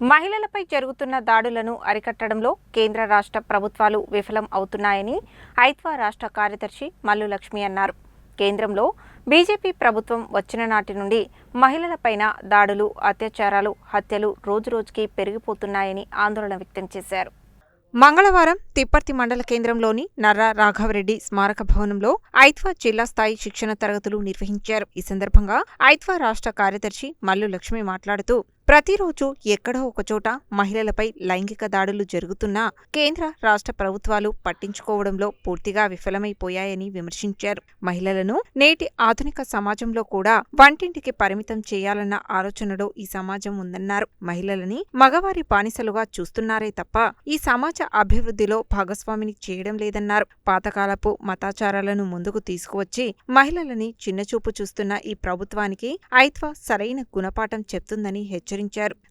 మహిళలపై జరుగుతున్న దాడులను అరికట్టడంలో కేంద్ర రాష్ట్ర ప్రభుత్వాలు విఫలం అవుతున్నాయని ఐత్వా రాష్ట్ర కార్యదర్శి మల్లు లక్ష్మి అన్నారు. కేంద్రంలో బీజేపీ ప్రభుత్వం వచ్చిన నాటి నుండి మహిళలపైన దాడులు అత్యాచారాలు హత్యలు రోజురోజుకి పెరిగిపోతున్నాయని ఆందోళన వ్యక్తం చేశారు. మంగళవారం తిప్పర్తి మండల కేంద్రంలోని నర్రా రాఘవరెడ్డి స్మారక భవనంలో ఐత్వా జిల్లా స్థాయి శిక్షణ తరగతులు నిర్వహించారు. ఈ సందర్భంగా ఐత్వా రాష్ట్ర కార్యదర్శి మల్లు లక్ష్మి మాట్లాడుతూ ప్రతిరోజు ఎక్కడో ఒకచోట మహిళలపై లైంగిక దాడులు జరుగుతున్నా కేంద్ర రాష్ట్ర ప్రభుత్వాలు పట్టించుకోవడంలో పూర్తిగా విఫలమైపోయాయని విమర్శించారు. మహిళలను నేటి ఆధునిక సమాజంలో కూడా వంటింటికి పరిమితం చేయాలన్న ఆలోచనలో ఈ సమాజం ఉందన్నారు. మహిళలని మగవారి బానిసలుగా చూస్తున్నారే తప్ప ఈ సమాజ అభివృద్ధిలో భాగస్వామిని చేయడం లేదన్నారు. పాతకాలపు మతాచారాలను ముందుకు తీసుకువచ్చి మహిళలని చిన్నచూపు చూస్తున్న ఈ ప్రభుత్వానికి ఐత్వా సరైన గుణపాఠం చెప్తుందని హెచ్చరించారు.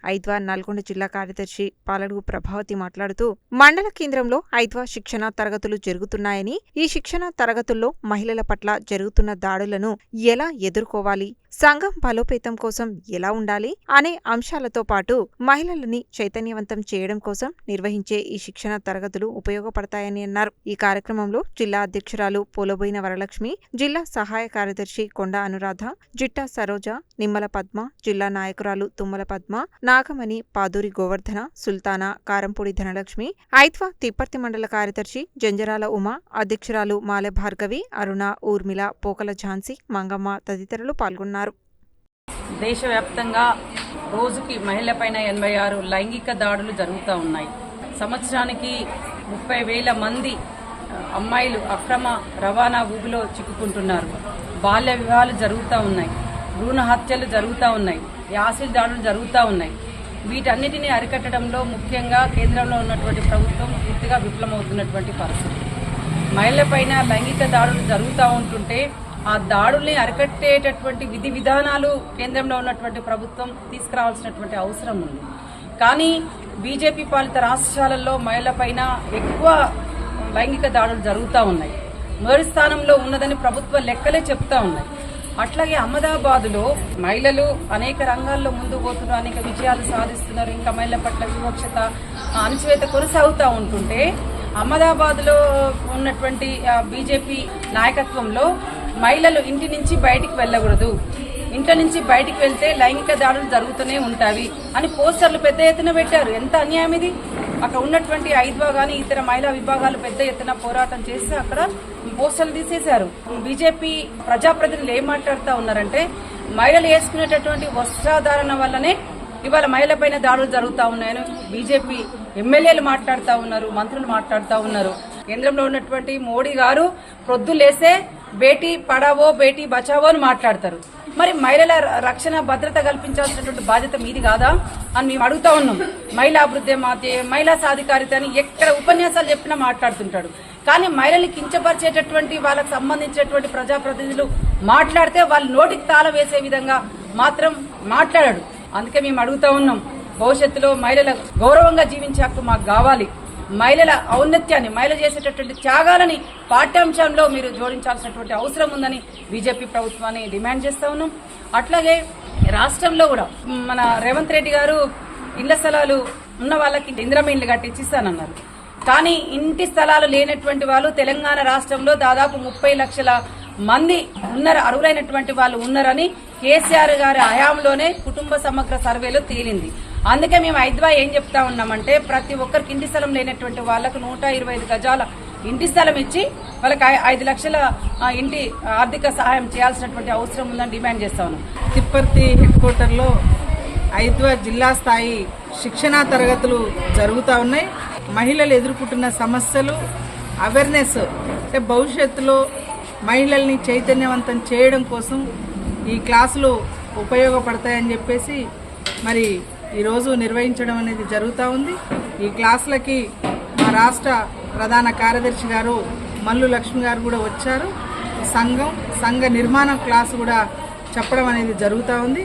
ఐద్వా నల్గొండ జిల్లా కార్యదర్శి పాలడుగు ప్రభావతి మాట్లాడుతూ మండల కేంద్రంలో ఐద్వా శిక్షణ తరగతులు జరుగుతున్నాయని ఈ శిక్షణ తరగతుల్లో మహిళల పట్ల జరుగుతున్న దాడులను ఎలా ఎదుర్కోవాలి సంఘం బలోపేతం కోసం ఎలా ఉండాలి అనే అంశాలతో పాటు మహిళలని చైతన్యవంతం చేయడం కోసం నిర్వహించే ఈ శిక్షణ తరగతులు ఉపయోగపడతాయని అన్నారు. ఈ కార్యక్రమంలో జిల్లా అధ్యక్షురాలు పోలబోయిన వరలక్ష్మి జిల్లా సహాయ కార్యదర్శి కొండ అనురాధ జిట్టా సరోజ నిమ్మల పద్మ జిల్లా నాయకురాలు తుమ్మల పద్మ నాగమణి పాదూరి గోవర్ధన సుల్తానా కారంపూడి ధనలక్ష్మి ఐత్వా తిప్పర్తి మండల కార్యదర్శి జంజరాల ఉమ అధ్యక్షురాలు మాలె భార్గవి అరుణ ఊర్మిళ పోకల ఝాన్సీ మంగమ్మ తదితరులు పాల్గొన్నారు. దేశవ్యాప్తంగా రోజుకి మహిళపైన ఎనభై ఆరు లైంగిక దాడులు జరుగుతూ ఉన్నాయి. సంవత్సరానికి ముప్పై వేల మంది అమ్మాయిలు అక్రమ రవాణా ఊబిలో చిక్కుకుంటున్నారు. బాల్య వివాహాలు జరుగుతూ ఉన్నాయి. భ్రూణ హత్యలు జరుగుతూ ఉన్నాయి. యాసిడ్ దాడులు జరుగుతూ ఉన్నాయి. వీటన్నిటిని అరికట్టడంలో ముఖ్యంగా కేంద్రంలో ఉన్నటువంటి ప్రభుత్వం పూర్తిగా విఫలమవుతున్నటువంటి పరిస్థితి. మహిళలపైన లైంగిక దాడులు జరుగుతూ ఉంటుంటే ఆ దాడుల్ని అరికట్టేటటువంటి విధి విధానాలు కేంద్రంలో ఉన్నటువంటి ప్రభుత్వం తీసుకురావాల్సినటువంటి అవసరం ఉంది. కానీ బీజేపీ పాలిత రాష్ట్రాలలో మహిళలపైన ఎక్కువ లైంగిక దాడులు జరుగుతూ ఉన్నాయి. మొదటి స్థానంలో ఉన్నదని ప్రభుత్వ లెక్కలే చెప్తా ఉన్నాయి. అట్లాగే అహ్మదాబాద్లో మహిళలు అనేక రంగాల్లో ముందు పోతున్నారు అనేక విజయాలు సాధిస్తున్నారు ఇంకా మహిళల పట్ల వివక్షత అణచివేత కొనసాగుతూ ఉంటుంటే అహ్మదాబాద్లో ఉన్నటువంటి బీజేపీ నాయకత్వంలో మహిళలు ఇంటి నుంచి బయటికి వెళ్ళకూడదు. ఇంట్లో నుంచి బయటికి వెళ్తే లైంగిక దాడులు జరుగుతూనే ఉంటాయి అని పోస్టర్లు పెద్ద ఎత్తున పెట్టారు. ఎంత అన్యాయం ఇది? అక్కడ ఉన్నటువంటి ఐద్వా కానీ ఇతర మహిళా విభాగాలు పెద్ద ఎత్తున పోరాటం చేసి అక్కడ పోస్టర్లు తీసేశారు. బీజేపీ ప్రజాప్రతినిధులు ఏం మాట్లాడుతూ ఉన్నారంటే మహిళలు వేసుకునేటటువంటి వస్త్రధారణ వల్లనే ఇవాళ మహిళపైన దాడులు జరుగుతూ ఉన్నాయని బీజేపీ ఎమ్మెల్యేలు మాట్లాడుతూ ఉన్నారు మంత్రులు మాట్లాడుతూ ఉన్నారు. కేంద్రంలో ఉన్నటువంటి మోడీ గారు ప్రొద్దులేసే బేటీ పడావో బేటీ బచావో అని మాట్లాడతారు. మరి మహిళల రక్షణ భద్రత కల్పించాల్సినటువంటి బాధ్యత మీది కాదా అని మేము అడుగుతా ఉన్నాం. మహిళా అభివృద్ధి మాతే మహిళా సాధికారిత అని ఎక్కడ ఉపన్యాసాలు చెప్పినా మాట్లాడుతుంటాడు. కానీ మహిళల్ని కించపరిచేటటువంటి వాళ్ళకి సంబంధించినటువంటి ప్రజాప్రతినిధులు మాట్లాడితే వాళ్ళు నోటికి తాళం వేసే విధంగా మాత్రం మాట్లాడాడు. అందుకే మేము అడుగుతా ఉన్నాం భవిష్యత్తులో మహిళల గౌరవంగా జీవించే హక్కు మాకు కావాలి. మహిళల ఔన్నత్యాన్ని మహిళ చేసేటటువంటి త్యాగాలని పాఠ్యాంశంలో మీరు జోడించాల్సినటువంటి అవసరం ఉందని బీజేపీ ప్రభుత్వాన్ని డిమాండ్ చేస్తూ ఉన్నాం. అట్లాగే రాష్ట్రంలో కూడా మన రేవంత్ రెడ్డి గారు ఇళ్ళ స్థలాలు ఉన్న వాళ్ళకి ఇందిరమ్మ ఇండ్లు కట్టించిస్తానన్నారు. కానీ ఇంటి స్థలాలు లేనటువంటి వాళ్ళు తెలంగాణ రాష్ట్రంలో దాదాపు ముప్పై లక్షల మంది ఉన్నారు అర్హులైనటువంటి వాళ్ళు ఉన్నారని కేసీఆర్ గారి హయాంలోనే కుటుంబ సమగ్ర సర్వేలో తేలింది. అందుకే మేము ఐద్వా ఏం చెప్తా ఉన్నామంటే ప్రతి ఒక్కరికి ఇంటి స్థలం లేనటువంటి వాళ్ళకు నూట ఇరవై ఐదు గజాల ఇంటి స్థలం ఇచ్చి వాళ్ళకి ఐ- ఐదు లక్షల ఇంటి ఆర్థిక సహాయం చేయాల్సినటువంటి అవసరం ఉందని డిమాండ్ చేస్తా ఉన్నాం. తిప్పర్తి హెడ్ క్వార్టర్లో ఐద్వా జిల్లా స్థాయి శిక్షణా తరగతులు జరుగుతూ ఉన్నాయి. మహిళలు ఎదుర్కొంటున్న సమస్యలు అవేర్నెస్ అంటే భవిష్యత్తులో మహిళల్ని చైతన్యవంతం చేయడం కోసం ఈ క్లాసులు ఉపయోగపడతాయని చెప్పేసి మరి ఈరోజు నిర్వహించడం అనేది జరుగుతూ ఉంది. ఈ క్లాసులకి మా రాష్ట్ర ప్రధాన కార్యదర్శి గారు మల్లు లక్ష్మి గారు కూడా వచ్చారు. సంఘం సంఘ నిర్మాణం క్లాసు కూడా చెప్పడం అనేది జరుగుతూ ఉంది.